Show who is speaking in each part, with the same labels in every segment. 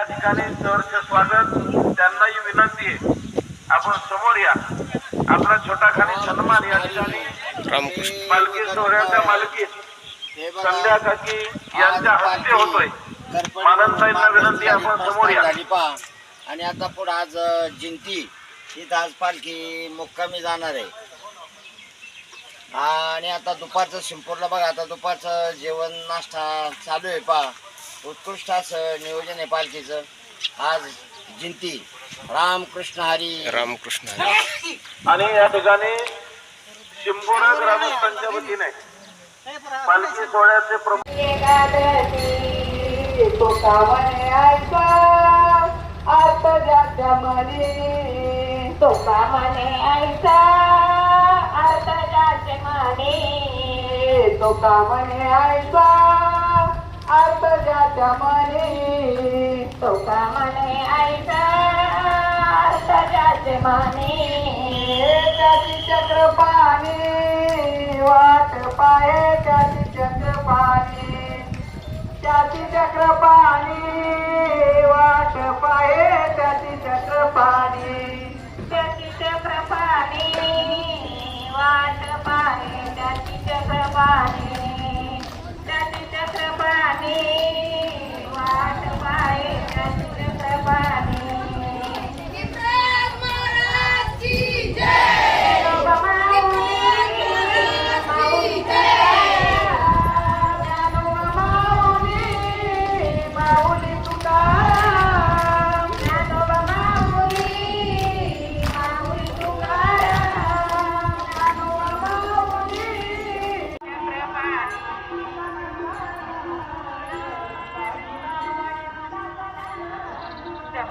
Speaker 1: या ठिकाणी सहर्ष स्वागत. त्यांनाही विनंती आहे. आपण समोर या. आपला छोटा खाली सन्मान या ठिकाणी.
Speaker 2: रामकृष्ण.
Speaker 1: पालखी सोहळ्याच्या मालकीत संध्या काकी यांच्या हस्ते होतोय. माननताईंना विनंती आपण समोर या.
Speaker 3: आणि आता पुढे आज जिंती. तिथं आज पालखी मुक्कामी जाणार आहे. आणि आता दुपारचं शिंपूरला बघा आता दुपारचं जेवण नाश्ता चालू आहे पहा. उत्कृष्ट असं नियोजन आहे पालखीचं. आज जिंती. रामकृष्ण हरी.
Speaker 2: रामकृष्ण हरी.
Speaker 1: आणि या ठिकाणी शिंबोरा ग्रामस्थांच्या वतीने पालखी सोहळ्याचे प्रमुख
Speaker 4: एकादशी मने तुका मने तो मने त्याची चक्र पाणी वाट पाये त्याची चक्र पाणी त्याची चक्र पाणी वाट पाये त्याची चक्र पाणी त्याची चक्र पाणी वाट पाये त्याची चक्र पाणी चक्र पाणी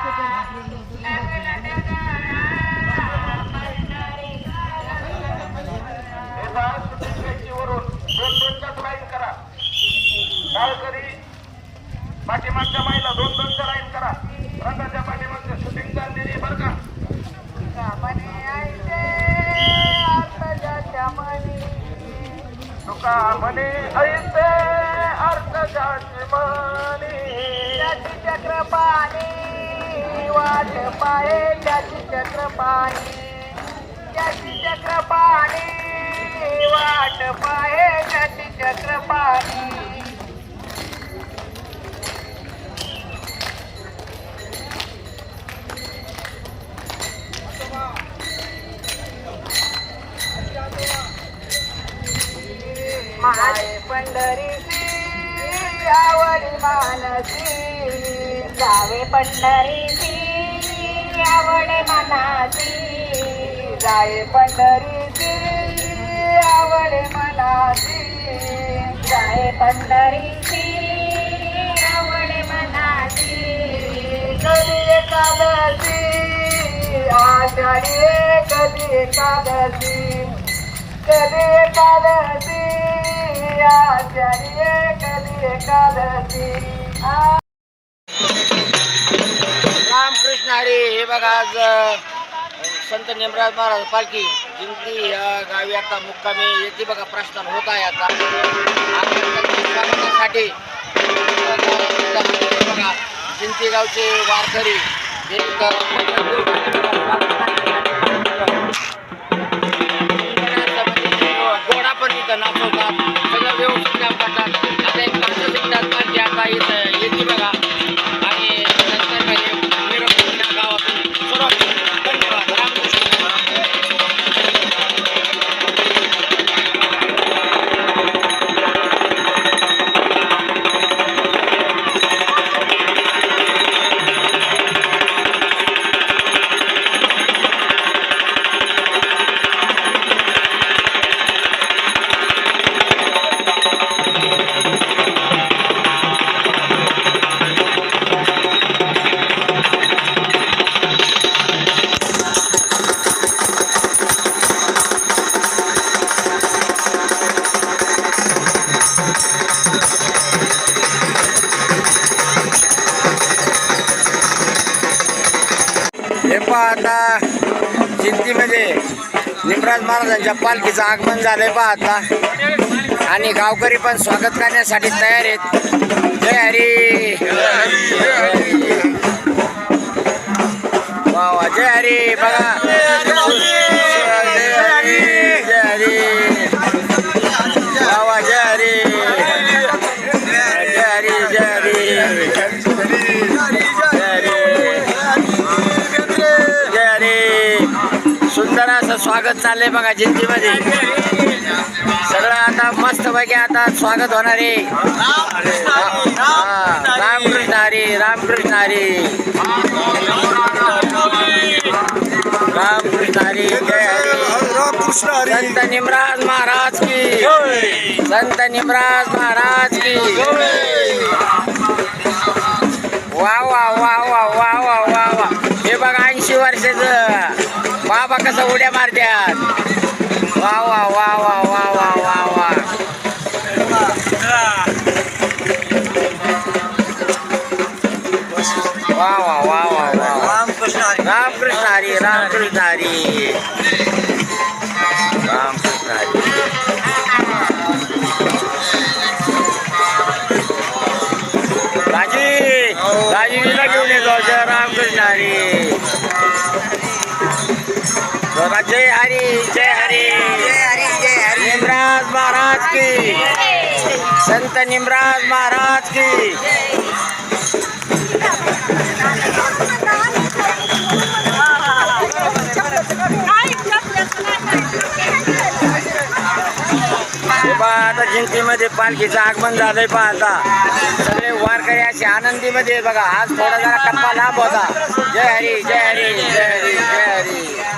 Speaker 1: shooting दोन दोन दोनच्या लाईन करा रंगाच्या पाठीमागच्या शूटिंग चाललेली बरं का तुका म्हणे
Speaker 4: त्याची पाणी वाट पाये त्याची चक्र पाणी. त्याची चक्र पाणी वाट पाये त्याची चक्र पाणी. माय पंढरीची आवडी मानसी. जावे पंढरीची आवड मनाची. जावे पंढरीची आवड मनाची. जावे पंढरीची आवड मनाची. कधी एकादशी आषाढी कधी एकादशी. कधी एकादशी आचार्य कधी एकादशी.
Speaker 3: हरी आज संत नेमराज महाराज पालखी जिंती या गावी आता मुक्कामी. येते बघा प्रस्थान होत आहे आता. स्वागतासाठी बघा जिंती गावचे वारकरी हे हे पहा आता जिंतीमध्ये निमराज महाराजांच्या पालखीचं आगमन झालंय पहा आता. आणि गावकरी पण स्वागत करण्यासाठी तयार आहेत. जय हरी. वा वा जय हरी बघा. छान असं स्वागत चाललंय बघा जिंतीमध्ये सगळं आता मस्त पैकी आता स्वागत होणार आहे. रामकृष्ण हरी रामकृष्ण हरी. रामकृष्ण हरी. संत निमराज महाराज की. संत निमराज महाराज की. वा वा वा वा वा वा वा. हे बघा ऐंशी वर्षाचं. कसं उड्या मारत्यात? वा वा वा वा वा वा वा वा. वा वा वा वा वा. रामकृष्ण हरी. रामकृष्ण हरी रामकृष्ण हरी. राजी राजीला घेऊन येतो जय हरी जय हरी जय हरी. जय हरी निमराज महाराज की. संत निमराज महाराज की. आता जिंतीमध्ये पालखीचं आगमन झालंय पाहता. सगळे वारकरी असे आनंदीमध्ये बघा. आज थोडा जरा टप्पा लाभ होता. जय हरी जय हरी जय हरी जय हरी.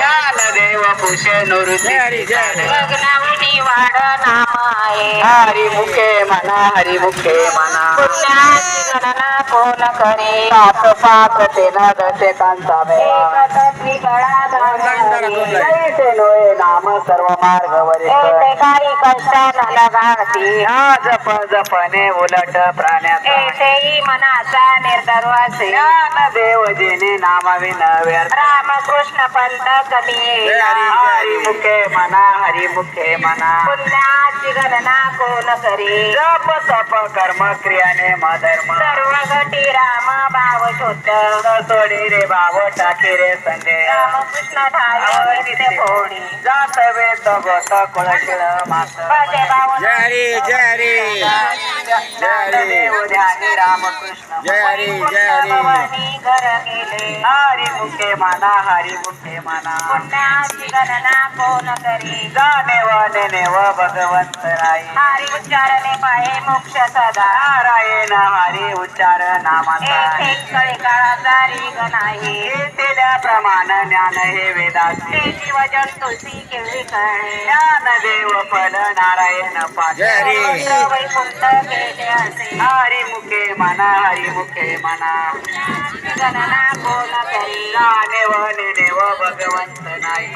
Speaker 4: काल
Speaker 1: देव पुष
Speaker 3: नृत्य
Speaker 4: मग्नावणी वाड नामाये
Speaker 1: हरी मुखे म्हणा हरी मुखे म्हणा
Speaker 4: पुण्याची गणना कोण करे
Speaker 1: सात पाच
Speaker 4: ते
Speaker 1: न दशे नाम सर्व मार्ग
Speaker 4: वरे काही कष्टाला घालती हा
Speaker 1: जप जपने उलट प्राण्यात
Speaker 4: ऐसेही मनाचा निर्दरवासे
Speaker 1: देवजीने नामाविन व्यर्थ।
Speaker 4: रामकृष्ण पंत कमी
Speaker 3: हरी
Speaker 1: मुखे म्हणा हरी मुखे म्हणा
Speaker 4: पुण्याची गणना कोण करी
Speaker 1: जप तप कर्म क्रियाने मधर्म
Speaker 4: सर्व घटी राम भाव शोध
Speaker 1: सोडी रे भाव टाकी रे संगे
Speaker 4: रामकृष्ण ठाई नित्य फोडी
Speaker 1: जात वेद गोत कुळशिळ मात
Speaker 3: जय हरी जय हरी.
Speaker 1: ज्ञानदेव ध्यानी रामकृष्ण
Speaker 3: जय हरी। जय हरी
Speaker 4: घर गेले
Speaker 1: हरी मुखे माना हरी मुखे माना
Speaker 4: पुण्याची गणना कोण करी
Speaker 1: भगवंत
Speaker 4: हरी उच्चारणे पाहे मोक्ष सदा
Speaker 1: नारायण हरी उच्चार नामाचा
Speaker 4: कळे काळाचा नाही
Speaker 1: प्रमाण ज्ञान हे वेदाचे
Speaker 4: तेची वजन केळी कळे
Speaker 1: ज्ञान देव फल नारायण पाठ
Speaker 4: वैकुंठ हरी मुखे म्हणा हरी मुखे म्हणा गणना कोण करी नेव नेव भगवंत नाही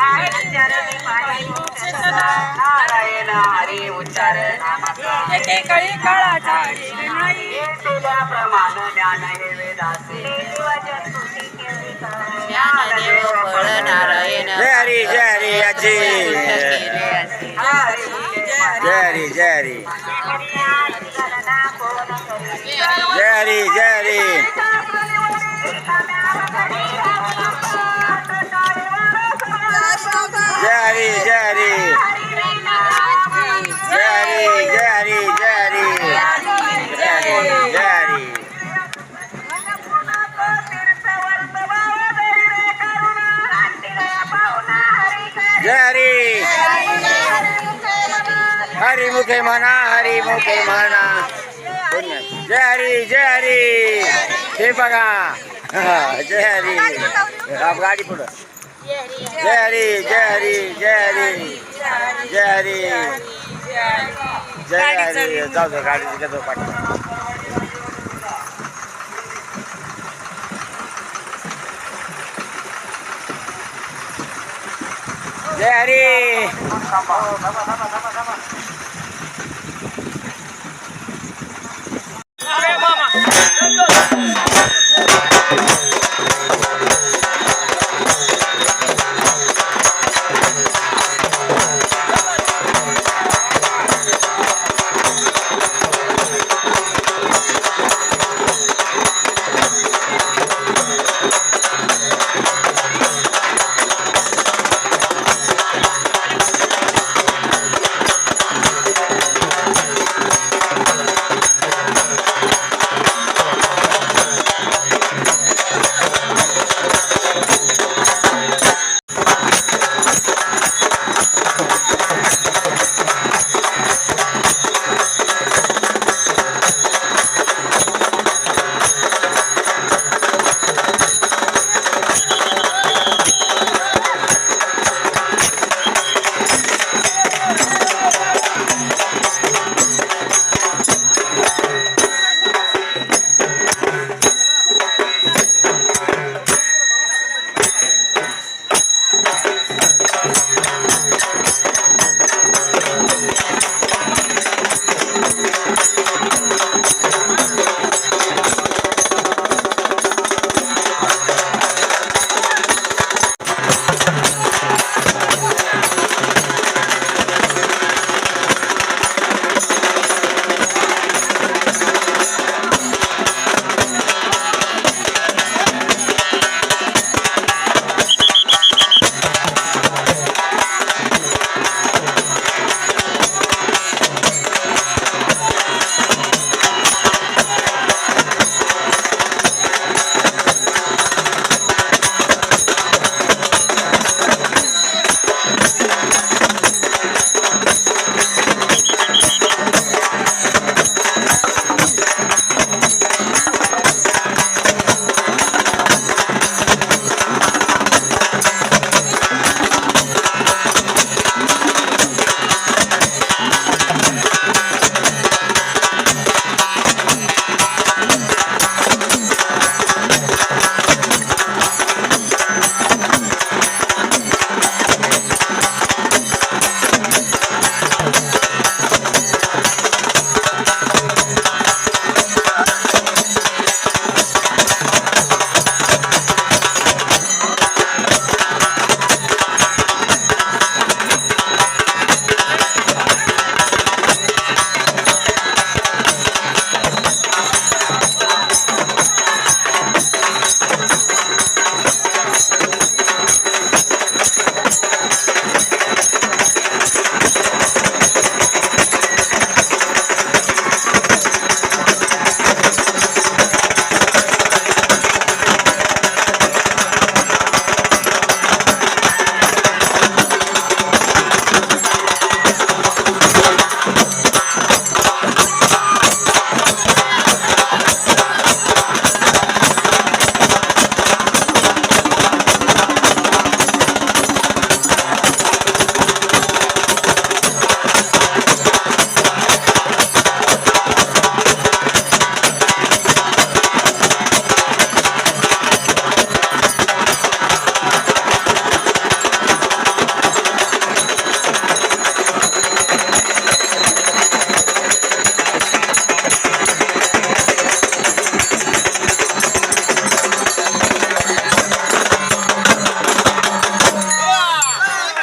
Speaker 4: नारायण हरी उच्चार प्रमाण ज्ञान हे वेदासी ज्ञान देव फळ Narayan
Speaker 3: Hari Hari
Speaker 4: Hari Jerry,
Speaker 3: Jerry. Jerry, Jerry. Jerry, Jerry. Jerry, Jerry, Jerry. Jerry, Jerry. Jerry. Hari मुखे म्हणा हरी मुखे म्हणा जय हरी जय हरी. हे बघा. जय हरी. गाडी पुढं. जय हरी जय हरी जय हरी. जय हरी. जय हरी. जाऊ दे गाडी घेतो पाठी जय हरी.